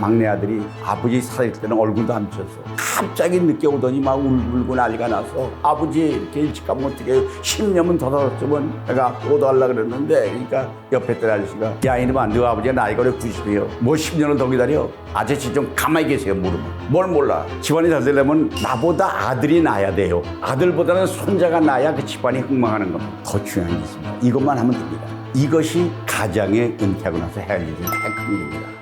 막내 아들이 아버지 살아있을 때는 얼굴도 안 비쳤어. 갑자기 늦게 오더니 막 울고 난리가 나서 아버지 이렇게 일찍 가면 어떻게 10년은 더 살았으면 내가 오도하려 그랬는데 그러니까 옆에 있던 아저씨가 야 이놈아 너 아버지가 나이가 올해 90이에요. 뭐 10년을 더 기다려. 아저씨 좀 가만히 계세요 모르면. 뭘 몰라. 집안이 잘 되려면 나보다 아들이 나야 돼요. 아들보다는 손자가 나야 그 집안이 흥망하는 겁니다. 더 중요한 게 있습니다. 이것만 하면 됩니다. 이것이 가장의 은퇴하고 나서 해야 할 일이 큰 일입니다.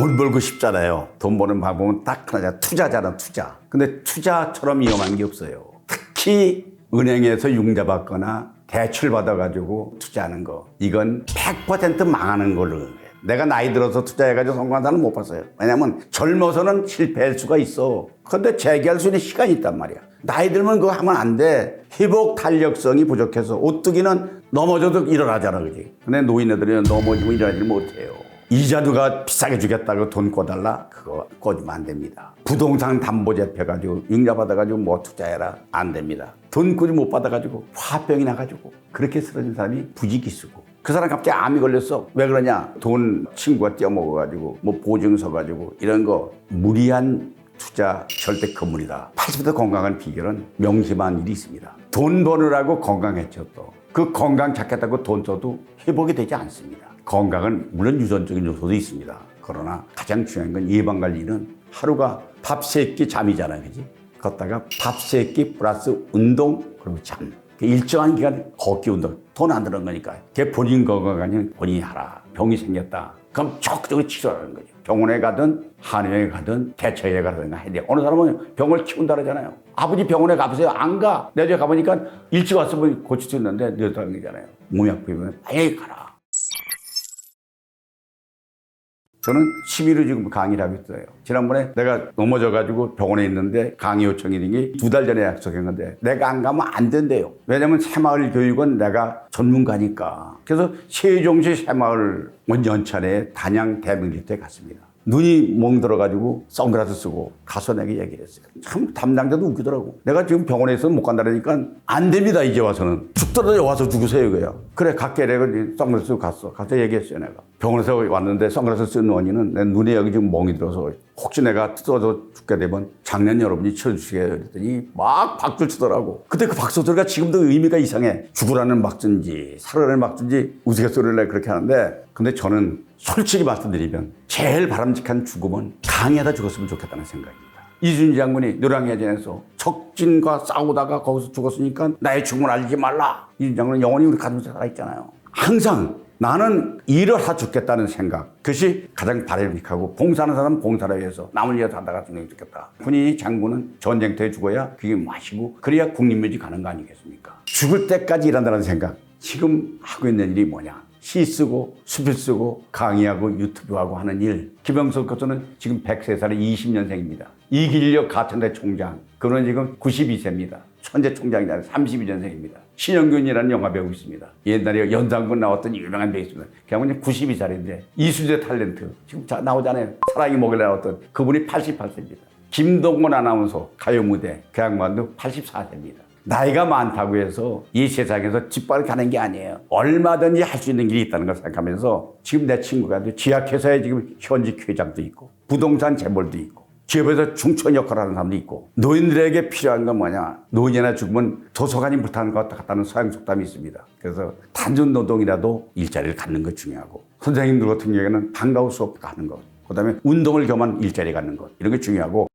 돈 벌고 싶잖아요. 돈 버는 방법은 딱 하나잖아. 투자잖아, 투자. 근데 투자처럼 위험한 게 없어요. 특히 은행에서 융자 받거나 대출 받아가지고 투자하는 거. 이건 100% 망하는 걸로. 내가 나이 들어서 투자해가지고 성공한 사람은 못 봤어요. 왜냐면 젊어서는 실패할 수가 있어. 근데 재기할 수 있는 시간이 있단 말이야. 나이 들면 그거 하면 안 돼. 회복 탄력성이 부족해서 오뚜기는 넘어져도 일어나잖아, 그지? 근데 노인네들은 넘어지고 일어나지 못해요. 이자 누가 비싸게 주겠다고 돈 꿔달라? 그거 꿔주면 안 됩니다. 부동산 담보 잡혀가지고 융자 받아가지고 뭐 투자해라? 안 됩니다. 돈 꾸지 못 받아가지고 화병이 나가지고 그렇게 쓰러진 사람이 부지기수고 그 사람 갑자기 암이 걸렸어. 왜 그러냐? 돈 친구가 떼어먹어가지고 뭐 보증서 가지고 이런 거 무리한 투자 절대 금물이다. 80% 건강한 비결은 명심한 일이 있습니다. 돈 버느라고 건강했죠 또. 그 건강 찾겠다고 돈 써도 회복이 되지 않습니다. 건강은 물론 유전적인 요소도 있습니다. 그러나 가장 중요한 건 예방 관리는 하루가 밥 세 끼 잠이잖아요. 그지? 걷다가 밥 세 끼 플러스 운동 그리고 잠. 그 일정한 기간 걷기 운동. 돈 안 드는 거니까. 그게 본인 건강 아니면 본인이 하라. 병이 생겼다. 그럼 적극적으로 치료하는 거죠. 병원에 가든 한의원에 가든 대처에 가든 해야 돼요. 어느 사람은 병을 키운다 그러잖아요. 아버지 병원에 가보세요. 안 가. 내가 저기 가보니까 일찍 왔으면 고칠 수 있는데. 몸이 아프면 빨리 가라. 저는 취미로 지금 강의를 하고 있어요. 지난번에 내가 넘어져가지고 병원에 있는데 강의 요청이 된게두 달 전에 약속했는데 내가 안 가면 안 된대요. 왜냐면 새마을 교육은 내가 전문가니까. 그래서 세종시 새마을 원전천에 단양 대명리터에 갔습니다. 눈이 멍들어가지고 선글라스 쓰고 가서 내게 얘기를 했어요. 참 담당자도 웃기더라고. 내가 지금 병원에 있어서 못 간다니까 안 됩니다 이제 와서는. 죽더라도 와서 죽으세요 이거야. 그래 갈게 내가 선글라스 쓰고 갔어. 가서 얘기했어요 내가. 병원에서 왔는데 선글라스 쓴 원인은 내 눈에 여기 지금 멍이 들어서 혹시 내가 뜯어져 죽게 되면 작년 여러분이 치료주시게 그랬더니 막 박수를 치더라고. 근데 그 박수 소리가 지금도 의미가 이상해. 죽으라는 박수인지 살으라는 박수인지 우스갯소리를 내 그렇게 하는데 근데 저는 솔직히 말씀드리면 제일 바람직한 죽음은 강에다 죽었으면 좋겠다는 생각입니다. 이순신 장군이 노량해 전에서 적진과 싸우다가 거기서 죽었으니까 나의 죽음을 알지 말라. 이순신 장군은 영원히 우리 가슴에 살아있잖아요. 항상 나는 일을 하 죽겠다는 생각. 그것이 가장 바람직하고 봉사하는 사람은 봉사를 위해서 남을 위해서 하다가 좋겠다. 군인이 장군은 전쟁터에 죽어야 그게 마시고 그래야 국립묘지 가는 거 아니겠습니까? 죽을 때까지 일한다는 생각. 지금 하고 있는 일이 뭐냐? 시 쓰고 수필 쓰고 강의하고 유튜브하고 하는 일. 김영석 교수는 지금 103살에 20년생입니다. 이길력 가천대 총장. 그는 지금 92세입니다. 천재 총장이잖아요. 32년생입니다. 신영균이라는 영화 배우 있습니다. 옛날에 연상군 나왔던 유명한 배우 있습니다. 그냥 92살인데 이수재 탤런트 지금 자, 나오잖아요. 사랑이 목요일에 나왔던 그분이 88세입니다. 김동건 아나운서 가요 무대 그 양반도 84세입니다. 나이가 많다고 해서 이 세상에서 뒷발 가는 게 아니에요. 얼마든지 할 수 있는 길이 있다는 걸 생각하면서 지금 내 친구가 지약회사에 지금 현직 회장도 있고 부동산 재벌도 있고 기업에서 중천 역할을 하는 사람도 있고 노인들에게 필요한 건 뭐냐 노인이나 죽으면 도서관이 못하는 것 같다는 서양 속담이 있습니다. 그래서 단순 노동이라도 일자리를 갖는 것 중요하고 선생님들 같은 경우에는 방과후 수업 가는 것 그다음에 운동을 겸한 일자리 갖는 것 이런 게 중요하고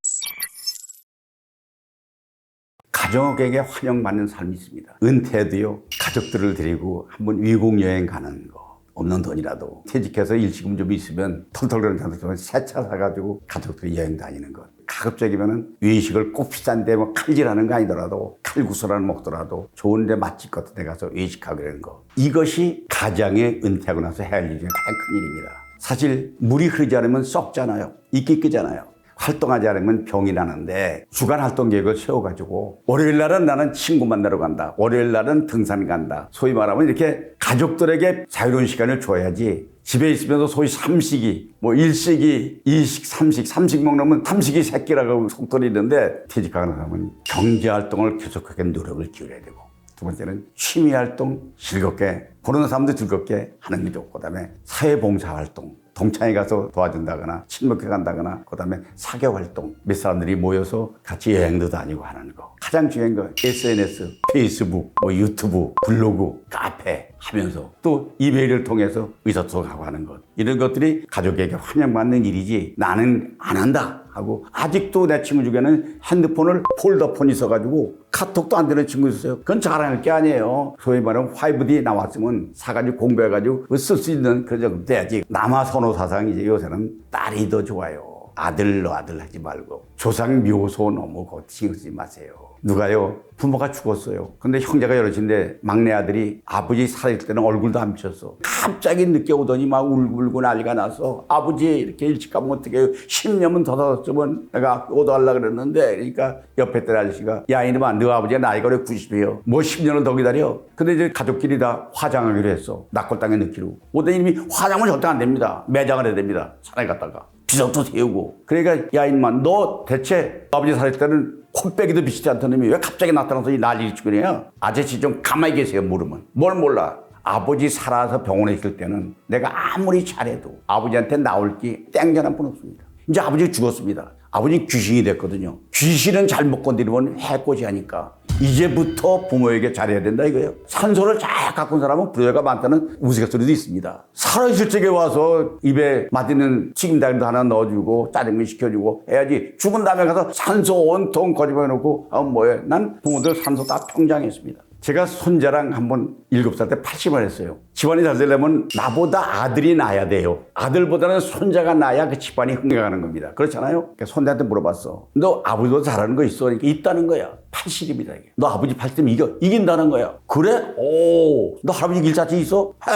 가족에게 환영받는 삶이 있습니다. 은퇴도요, 가족들을 데리고 한번 외국 여행 가는 거. 없는 돈이라도 퇴직해서 일시금 좀 있으면 털털 그런 장도 새차 사가지고 가족들이 여행 다니는 것. 가급적이면은 외식을 꼭 비싼데 뭐 칼질하는 거 아니더라도 칼국수라는 먹더라도 좋은데 맛집 같은 데 가서 외식하고 그러는 거. 이것이 가장의 은퇴하고 나서 해야 할 일이 가장 큰 일입니다. 사실 물이 흐르지 않으면 썩잖아요. 이끼 끄잖아요. 활동하지 않으면 병이 나는데 주간 활동 계획을 세워가지고 월요일 날은 나는 친구 만나러 간다. 월요일 날은 등산 간다. 소위 말하면 이렇게 가족들에게 자유로운 시간을 줘야지 집에 있으면서 소위 삼식이 뭐 일식이 이식 삼식 삼식 먹으면 삼식이 새끼라고 속설이 있는데 퇴직하는 사람은 경제 활동을 계속하게 노력을 기울여야 되고 두 번째는 취미 활동 즐겁게 보는 사람도 즐겁게 하는 게 좋고 그다음에 사회 봉사 활동 동창회 가서 도와준다거나 친목회 간다거나 그다음에 사교 활동 몇 사람들이 모여서 같이 여행도 다니고 하는 거. 가장 중요한 거 SNS 페이스북 뭐 유튜브 블로그 카페 하면서 또 이메일을 통해서 의사소통하고 하는 것 이런 것들이 가족에게 환영받는 일이지 나는 안 한다 하고 아직도 내 친구 중에는 핸드폰을 폴더폰이 있어가지고 카톡도 안 되는 친구 있어요. 그건 자랑할 게 아니에요. 소위 말하면 5D 나왔으면 사가지고 공부해가지고 쓸 수 있는 그런 정도 돼야지. 남아 선호 사상이지 요새는 딸이 더 좋아요. 아들로 아들 하지 말고 조상 묘소 너무 거 신경 쓰지 마세요. 누가요? 부모가 죽었어요. 근데 형제가 여럿인데 막내 아들이 아버지 살아있을 때는 얼굴도 안 비쳤어. 갑자기 늦게 오더니 막 울고 울고 난리가 나서 아버지 이렇게 일찍 가면 어떻게 해요? 10년은 더 살았으면 내가 오도하려고 그랬는데 그러니까 옆에 있던 아저씨가 야 이놈아 너 아버지가 나이가 왜 90이에요? 뭐 10년을 더 기다려? 근데 이제 가족끼리 다 화장하기로 했어. 낙골당에 넣기로. 오더니 이미 화장은 절대 안 됩니다. 매장을 해야 됩니다. 산에 갔다가. 비석도 세우고. 그러니까 야 인마 너 대체 아버지 살았을 때는 콧배기도 비치지 않던 놈이 왜 갑자기 나타나서 이 난리를 치고 그래요? 아저씨 좀 가만히 계세요 물으면. 뭘 몰라. 아버지 살아서 병원에 있을 때는 내가 아무리 잘해도 아버지한테 나올 게 땡전 한 번 없습니다. 이제 아버지가 죽었습니다. 아버지 귀신이 됐거든요. 귀신은 잘못 건드리면 해코지 하니까 이제부터 부모에게 잘해야 된다 이거예요. 산소를 잘온 사람은 부여가 많다는 우스갯소리도 있습니다. 살아있을 적에 와서 입에 맞는 튀김달도 하나 넣어주고 짜장면 시켜주고 해야지 죽은 다음에 가서 산소 온통 거집어놓고 아 뭐해 난 부모들 산소 다 평장했습니다. 제가 손자랑 한번 일곱 살 때 80을 했어요. 집안이 잘 되려면 나보다 아들이 나야 돼요. 아들보다는 손자가 나야 그 집안이 흥겨가는 겁니다. 그렇잖아요? 그러니까 손자한테 물어봤어. 너 아버지보다 잘하는 거 있어? 그러니까 있다는 거야. 80입니다. 이게. 너 아버지 80면 이겨. 이긴다는 거야. 그래? 오. 너 할아버지 이길 자신 있어? 해.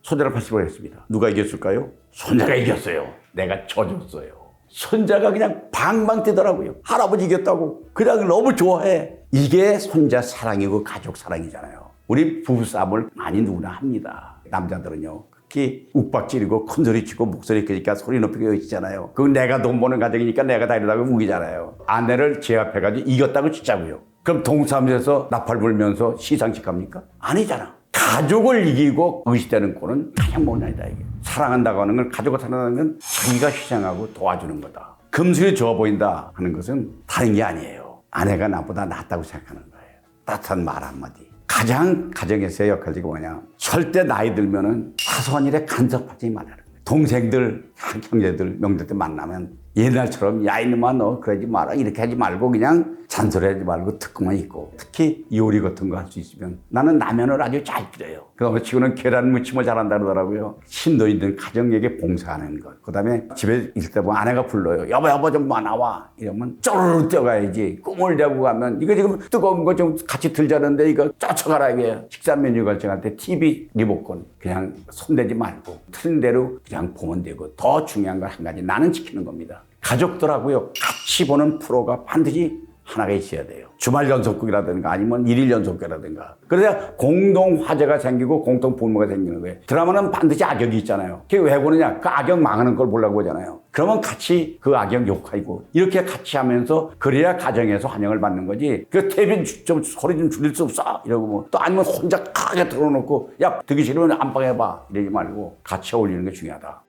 손자를 80을 했습니다. 누가 이겼을까요? 손자가 이겼어요. 내가 져줬어요. 손자가 그냥 방방 뛰더라고요. 할아버지 이겼다고. 그냥 너무 좋아해. 이게 손자 사랑이고 가족 사랑이잖아요. 우리 부부싸움을 많이 누구나 합니다. 남자들은요. 특히 욱박지르고 큰소리 치고 목소리 크니까 소리 높이고 있잖아요. 그건 내가 돈 버는 가정이니까 내가 다 이러다가 우기잖아요. 아내를 제압해가지고 이겼다고 치자고요. 그럼 동사무소에서 나팔 불면서 시상식 합니까? 아니잖아. 가족을 이기고 의시되는 꼴은 가장 못나이다 이게. 사랑한다고 하는 건 가족을 사랑하는 건 자기가 희생하고 도와주는 거다. 금술이 좋아 보인다 하는 것은 다른 게 아니에요. 아내가 나보다 낫다고 생각하는 거예요. 따뜻한 말 한마디. 가장 가정에서의 역할이 뭐냐. 절대 나이 들면은 사소한 일에 간섭하지 거예요. 동생들, 형제들, 명절 때 만나면 옛날처럼 야 이놈아 너 그러지 마라 이렇게 하지 말고 그냥 잔소리하지 말고 듣고만 있고 특히 요리 같은 거 할 수 있으면 나는 라면을 아주 잘 끓여요. 그다음에 치고는 계란 무침을 잘한다 그러더라고요. 심도 있는 가정에게 봉사하는 것. 그다음에 집에 있을 때 보면 아내가 불러요. 여보 여보 좀 나와 이러면 쪼르르 뛰어가야지. 꿈을 자고 가면 이거 지금 뜨거운 거 좀 같이 들자는데 이거 쫓아가라 이게 식사 메뉴 결정할 때 TV 리모컨 그냥 손대지 말고 틀린 대로 그냥 보면 되고 더 중요한 건한 가지 나는 지키는 겁니다. 가족들하고요 같이 보는 프로가 반드시 하나가 있어야 돼요. 주말 연속극이라든가 아니면 일일 연속극이라든가. 그래야 공동 화제가 생기고 공동 분모가 생기는 거예요. 드라마는 반드시 악역이 있잖아요. 그게 왜 보느냐? 그 악역 망하는 걸 보려고 하잖아요. 그러면 같이 그 악역 욕하고 이렇게 같이 하면서 그래야 가정에서 환영을 받는 거지. 그 태빈 좀 소리 좀 줄일 수 없어? 이러고 뭐 또 아니면 혼자 크게 틀어놓고 야 듣기 싫으면 안방 해봐 이러지 말고 같이 어울리는 게 중요하다.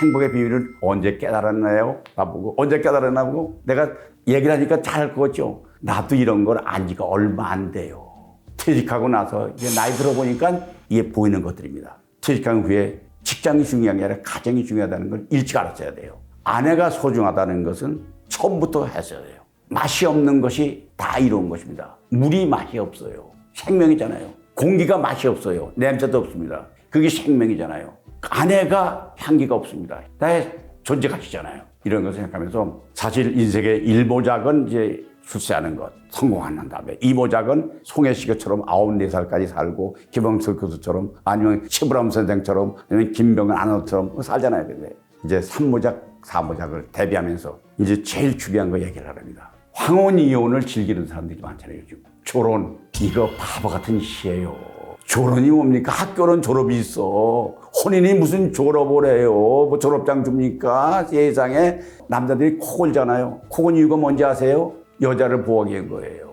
행복의 비밀을 언제 깨달았나요? 나보고 언제 깨달았나고 내가 얘기를 하니까 잘 그거죠. 나도 이런 걸 안지가 얼마 안 돼요. 퇴직하고 나서 이제 나이 들어보니까 이게 보이는 것들입니다. 퇴직한 후에 직장이 중요한 게 아니라 가정이 중요하다는 걸 일찍 알았어야 돼요. 아내가 소중하다는 것은 처음부터 했어야 돼요. 맛이 없는 것이 다 이로운 것입니다. 물이 맛이 없어요. 생명이잖아요. 공기가 맛이 없어요. 냄새도 없습니다. 그게 생명이잖아요. 아내가 향기가 없습니다. 나의 존재 가치잖아요. 이런 걸 생각하면서 사실 인생의 일모작은 이제 출세하는 것, 성공하는 다음에 이모작은 송혜시교처럼 아홉 네 살까지 살고 김영철 교수처럼 아니면 시브람 선생처럼 아니면 김병은 아나운서처럼 살잖아요. 근데 이제 삼모작, 사모작을 대비하면서 이제 제일 중요한 거 얘기를 하랍니다. 황혼 이혼을 즐기는 사람들이 많잖아요. 요즘 결혼 이거 바보 같은 시예요. 졸업이 뭡니까? 학교는 졸업이 있어. 혼인이 무슨 졸업을 해요? 뭐 졸업장 줍니까? 세상에 남자들이 코 골잖아요. 코곤 이유가 뭔지 아세요? 여자를 보호하기 위한 거예요.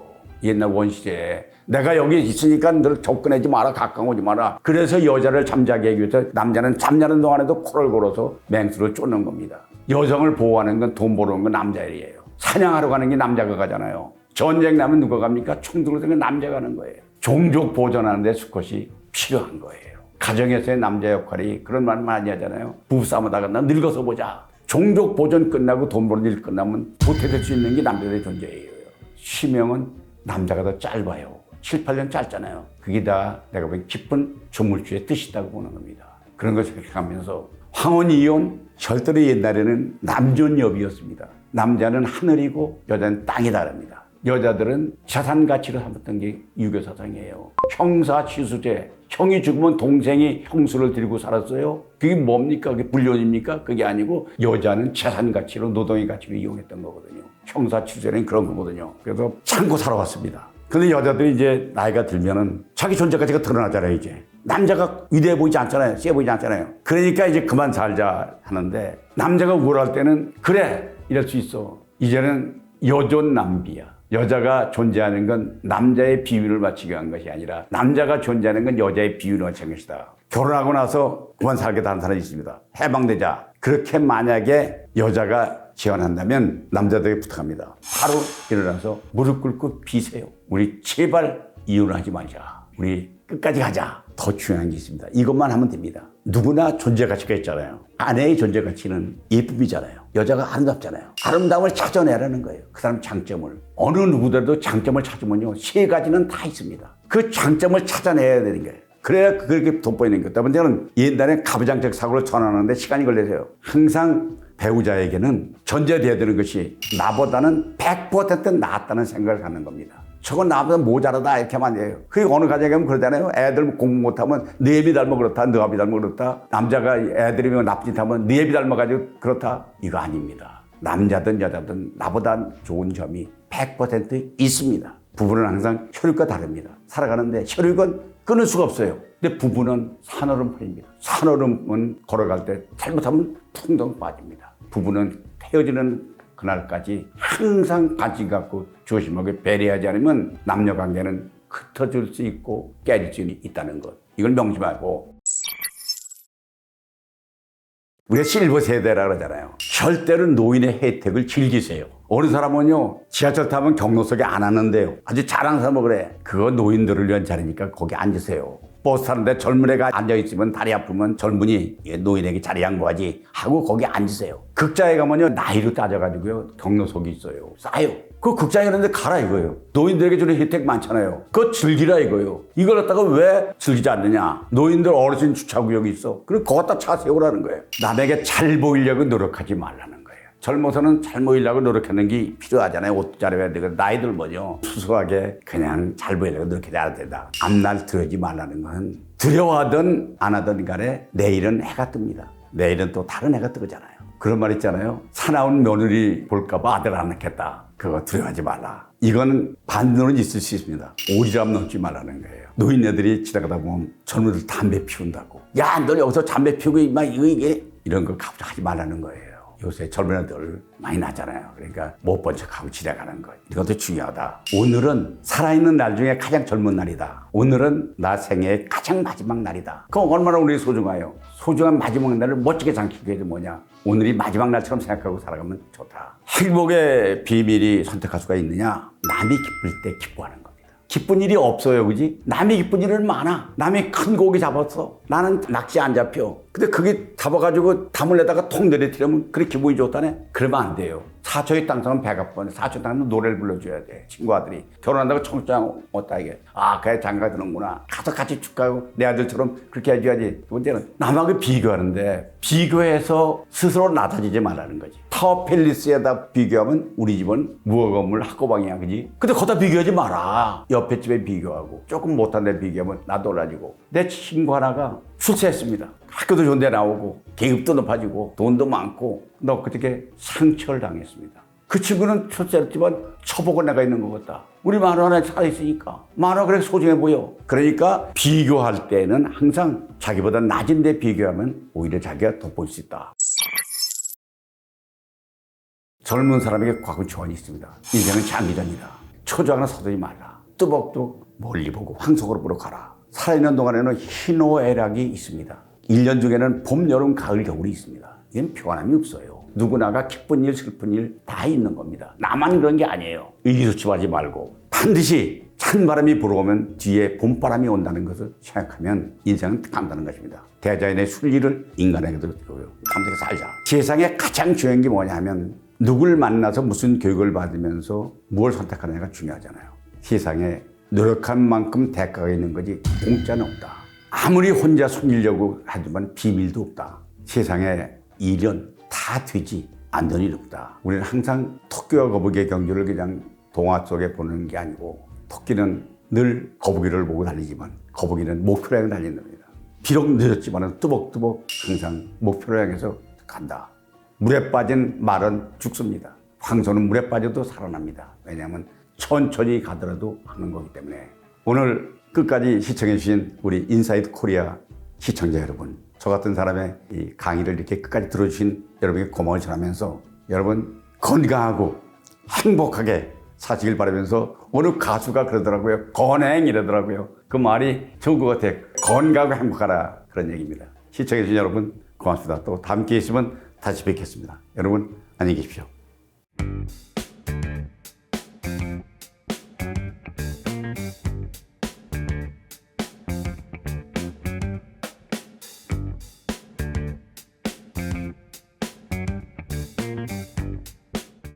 옛날 원시대에 내가 여기 있으니까 늘 접근하지 마라 가까이 오지 마라 그래서 여자를 잠자게 하기 위해서 남자는 잠자는 동안에도 코를 걸어서 맹수를 쫓는 겁니다 여성을 보호하는 건 돈 벌어오는 건 남자 일이에요 사냥하러 가는 게 남자가 가잖아요 전쟁 나면 누가 갑니까? 총 들고 다니는 남자가 가는 거예요 종족 보존하는 데 수컷이 필요한 거예요 가정에서의 남자 역할이 그런 말 많이 하잖아요 부부싸움하다가 나 늙어서 보자 종족 보존 끝나고 돈 버는 일 끝나면 도태될 수 있는 게 남자의 존재예요. 수명은 남자가 더 짧아요. 7, 8년 짧잖아요. 그게 다 내가 보기엔 깊은 조물주의 뜻이라고 보는 겁니다. 그런 걸 생각하면서 황혼 이혼 절대로 옛날에는 남존 여비였습니다. 남자는 하늘이고 여자는 땅이 다릅니다. 여자들은 자산 가치를 삼았던 게 유교 사상이에요. 형사 취수제. 형이 죽으면 동생이 형수를 들고 살았어요. 그게 뭡니까? 그게 불륜입니까? 그게 아니고 여자는 재산 가치로 노동의 가치로 이용했던 거거든요. 형사 취수제는 그런 거거든요. 그래서 참고 살아왔습니다. 근데 여자들이 이제 나이가 들면은 자기 존재 가치가 드러나잖아요, 이제. 남자가 위대해 보이지 않잖아요. 세 보이지 않잖아요. 그러니까 이제 그만 살자 하는데 남자가 우울할 때는 그래 이럴 수 있어. 이제는 여존 남비야. 여자가 존재하는 건 남자의 비율을 맞추기 위한 것이 아니라 남자가 존재하는 건 여자의 비율을 맞추는 것이다. 결혼하고 나서 그만 살겠다 하는 사람이 있습니다. 해방되자. 그렇게 만약에 여자가 제안한다면 남자들에게 부탁합니다. 바로 일어나서 무릎 꿇고 비세요. 우리 제발 이혼하지 말자. 우리 끝까지 가자. 더 중요한 게 있습니다. 이것만 하면 됩니다. 누구나 존재 가치가 있잖아요. 아내의 존재 가치는 예쁨이잖아요. 여자가 아름답잖아요. 아름다움을 찾아내라는 거예요. 그 사람 장점을. 어느 누구들도 장점을 찾으면요. 세 가지는 다 있습니다. 그 장점을 찾아내야 되는 거예요. 그래야 그렇게 돋보이는 거예요. 때문에 저는 옛날에 가부장적 사고를 전환하는데 시간이 걸려서요. 항상 배우자에게는 전제돼야 되는 것이 나보다는 100% 낫다는 생각을 갖는 겁니다. 저건 나보다 모자라다 이렇게 하면 안 돼요. 그게 어느 가정에 가면 그러잖아요. 애들 공부 못하면 네 애비 닮아 그렇다. 너 아비 닮아 그렇다. 남자가 애들이 나쁜 짓 하면 네 애비 닮아가지고 그렇다. 이거 아닙니다. 남자든 여자든 나보다 좋은 점이 100% 있습니다. 부부는 항상 혈육과 다릅니다. 살아가는데 혈육은 끊을 수가 없어요. 근데 부부는 산얼음판입니다. 산얼음은 걸어갈 때 잘못하면 풍덩 빠집니다. 부부는 헤어지는 그날까지 항상 관심 갖고 조심하게 배려하지 않으면 남녀 관계는 흩어질 수 있고 깨질 수 있다는 것. 이걸 명심하고 우리가 실버 세대라 그러잖아요. 절대로 노인의 혜택을 즐기세요. 어느 사람은요, 지하철 타면 경로석에 안 앉는데요. 아주 사람은 그래. 그거 노인들을 위한 자리니까 거기 앉으세요. 버스 타는데 젊은 애가 앉아있으면 다리 아프면 젊은이 얘 노인에게 자리 양보하지 하고 거기 앉으세요. 극장에 가면요, 나이로 따져가지고요, 경로석이 있어요. 싸요. 그 극장에 있는데 가라 이거예요. 노인들에게 주는 혜택 많잖아요. 그거 즐기라 이거예요. 이걸 갖다가 왜 즐기지 않느냐. 노인들 어르신 주차구역이 있어. 그럼 거기다 차 세우라는 거예요. 남에게 잘 보이려고 노력하지 말라는 거예요. 젊어서는 잘 보이려고 노력하는 게 필요하잖아요. 옷 잘해야 되고 나이 들면요. 수수하게 그냥 잘 보이려고 않아도 된다. 앞날 들어지 말라는 건 두려워하든 안 하든 간에 내일은 해가 뜹니다. 내일은 또 다른 해가 뜨잖아요. 그런 말 있잖아요. 사나운 며느리 볼까봐 아들 안 낳겠다. 그거 두려워하지 말라. 이거는 반대로는 있을 수 있습니다. 오리람 넘지 말라는 거예요. 노인네들이 지나가다 보면 젊은이들 담배 피운다고. 야, 너 여기서 담배 피우고 막 이거 이게 이런 거 가부하지 말라는 거예요. 요새 젊은 애들 많이 나잖아요. 그러니까 못 본 척하고 지나가는 거. 이것도 중요하다. 오늘은 살아있는 날 중에 가장 젊은 날이다. 오늘은 나 생애의 가장 마지막 날이다. 그럼 얼마나 우리 소중해요. 소중한 마지막 날을 멋지게 장식하기 위해서 뭐냐. 오늘이 마지막 날처럼 생각하고 살아가면 좋다. 행복의 비밀이 선택할 수가 있느냐? 남이 기쁠 때 기뻐하는. 기쁜 일이 없어요, 그지? 남이 기쁜 일은 많아. 남이 큰 고기 잡았어. 나는 낚시 안 잡혀. 근데 그게 잡아가지고 담을 내다가 통 내리치려면 그래 기분이 좋다네? 그러면 안 돼요. 땅사람 배가 뻔해. 사촌 땅은 노래를 불러줘야 돼. 친구 아들이. 결혼한다고 청장 못다 이게. 아, 그래 장가 드는구나. 가서 같이 축가하고 내 아들처럼 그렇게 해줘야지. 두 번째는 남하고 비교하는데 비교해서 스스로 낮아지지 말라는 거지. 타워 팰리스에다 비교하면 우리 집은 무허건물 학고방이야, 그지? 근데 거기다 비교하지 마라. 옆에 집에 비교하고 조금 못한 데 비교하면 나도 올라지고. 내 친구 하나가 출세했습니다. 학교도 좋은 데 나오고 계급도 높아지고 돈도 많고 너 그렇게 상처를 당했습니다. 그 친구는 출세했지만 처복은 내가 있는 것 같다. 우리 만화 하나 살아있으니까. 만화 그렇게 소중해 보여. 그러니까 비교할 때는 항상 자기보다 낮은 데 비교하면 오히려 자기가 돋보일 수 있다. 젊은 사람에게 과거 조언이 있습니다. 인생은 장기전이다. 초조하거나 서두지 말라. 뚜벅뚜벅 멀리 보고 황석으로 보러 가라. 살아있는 동안에는 희노애락이 있습니다. 1년 중에는 봄, 여름, 가을, 겨울이 있습니다. 이건 평안함이 없어요. 누구나가 기쁜 일, 슬픈 일 다 있는 겁니다. 나만 그런 게 아니에요. 의기소침하지 말고 반드시 찬바람이 불어오면 뒤에 봄바람이 온다는 것을 생각하면 인생은 간다는 것입니다. 대자연의 순리를 인간에게도 감사하게 살자. 세상에 가장 중요한 게 뭐냐 하면 누굴 만나서 무슨 교육을 받으면서 무엇을 선택하느냐가 중요하잖아요. 세상에 노력한 만큼 대가가 있는 거지 공짜는 없다. 아무리 혼자 숨기려고 하지만 비밀도 없다. 세상에 일은 다 되지 안 되는 일 없다. 우리는 항상 토끼와 거북이의 경주를 그냥 동화 속에 보는 게 아니고 토끼는 늘 거북이를 보고 달리지만 거북이는 목표를 향해 달린답니다. 비록 늦었지만 뚜벅뚜벅 항상 목표를 향해서 간다. 물에 빠진 말은 죽습니다. 황소는 물에 빠져도 살아납니다. 왜냐하면 천천히 가더라도 하는 거기 때문에 오늘 끝까지 시청해 주신 우리 인사이드 코리아 시청자 여러분 저 같은 사람의 이 강의를 이렇게 끝까지 들어주신 여러분께 고마움을 전하면서 여러분 건강하고 행복하게 사시길 바라면서 어느 가수가 그러더라고요. 건행 이러더라고요. 그 말이 좋은 것 같아요 건강하고 행복하라. 그런 얘기입니다. 시청해 주신 여러분 고맙습니다. 또 다음 기회 있으면 다시 뵙겠습니다. 여러분 안녕히 계십시오